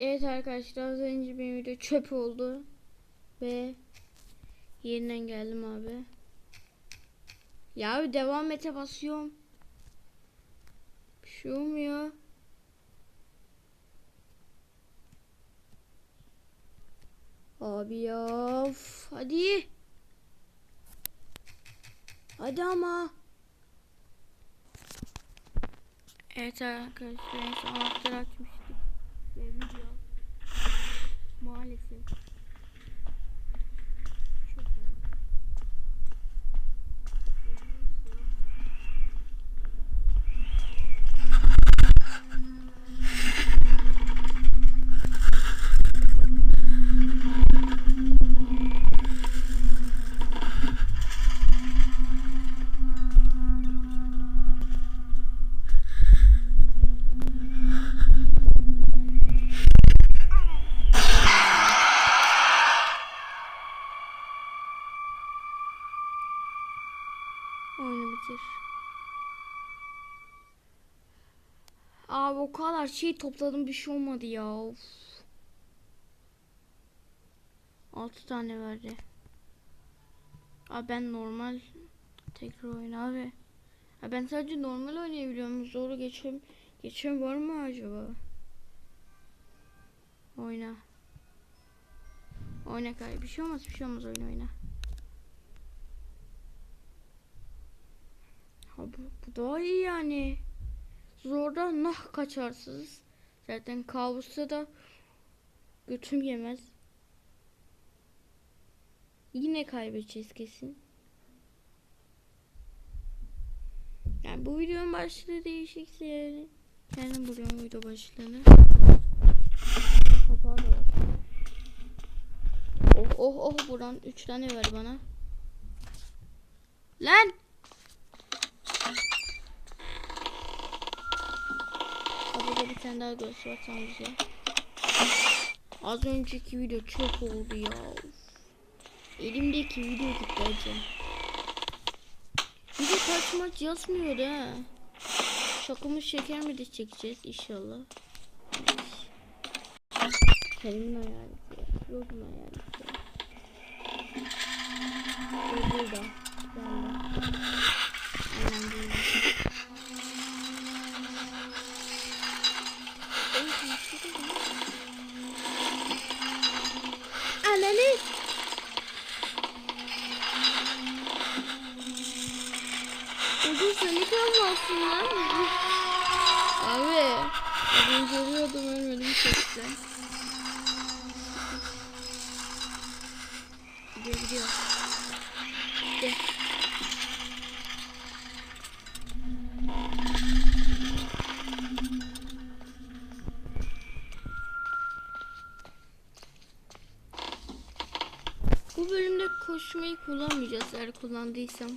Evet arkadaşlar az önce bir video çöp oldu. Ve yeniden geldim abi. Ya devam ete basıyorum. Bir şey olmuyor. Abi ya of, hadi. Hadi ama. Evet arkadaşlar anahtarı açmıştık. enlève-le. Oyunu bitir. Abi o kadar şey topladım bir şey olmadı ya. Of. 6 tane verdi. Abi ben normal tekrar oyun abi. Ha ben sadece normal oynayabiliyorum. Zoru geçem geçem var mı acaba? Oyna. Oyna kay. Bir şey olmaz, bir şey olmaz oyna oyna. Ha bu, bu daha iyi yani. Zorda nah kaçarsınız. Zaten kabusta da götüm yemez. Yine kaybedeceğiz kesin. Yani bu videonun başlığı değişikse yani. Kendim buluyorum video başlığını. Kapağı da var. Oh oh oh buradan 3 tane ver bana. Lan! Burada bir tane daha var tam güzel. Az önceki video çok oldu ya. Elimdeki video gitti acı. De kaç maç yazmıyor ha. Şakamız şeker mi de çekeceğiz inşallah. Kerimin hayaleti ya. Rodun hayaleti ya. Burada. Ananı. Bugün seni kalmasın lan. Abi. Ben görüyordum ölmedim çekti. Gidiyor gidiyor. Gitti. Bu bölümde koşmayı kullanmayacağız eğer kullandıysam.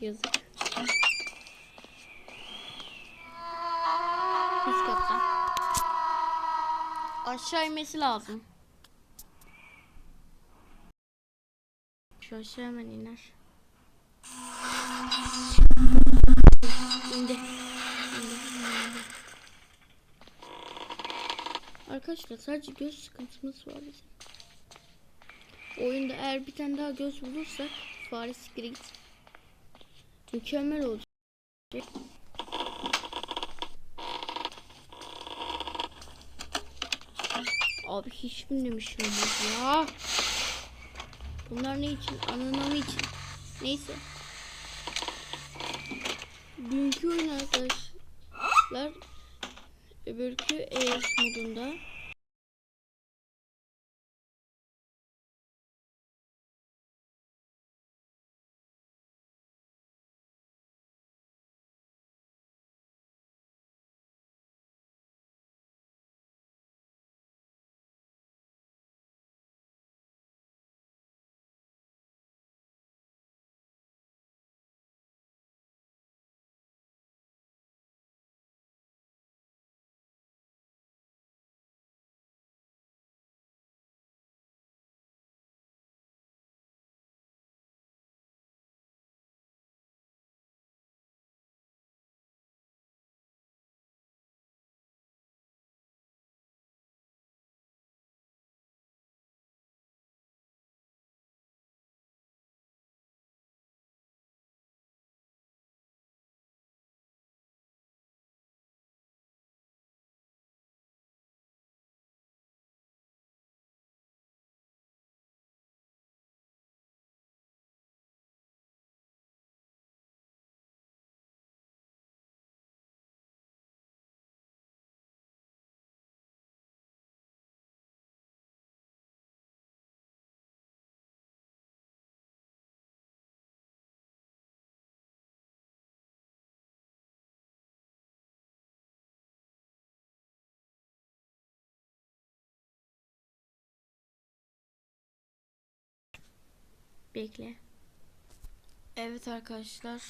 Yazık. Üst kattan. Aşağı inmesi lazım. Şu aşağı hemen iner. İndi. Arkadaşlar sadece göz sıkıntımız var bizim. Oyunda eğer bir tane daha göz bulursak fare sikire git. Mükemmel olacak. Abi hiç bilmemişim ya. Bunlar ne için? Anlamı için. Neyse. Dünkü oyun arkadaşlar öbürkü ES modunda Bekle. Evet arkadaşlar.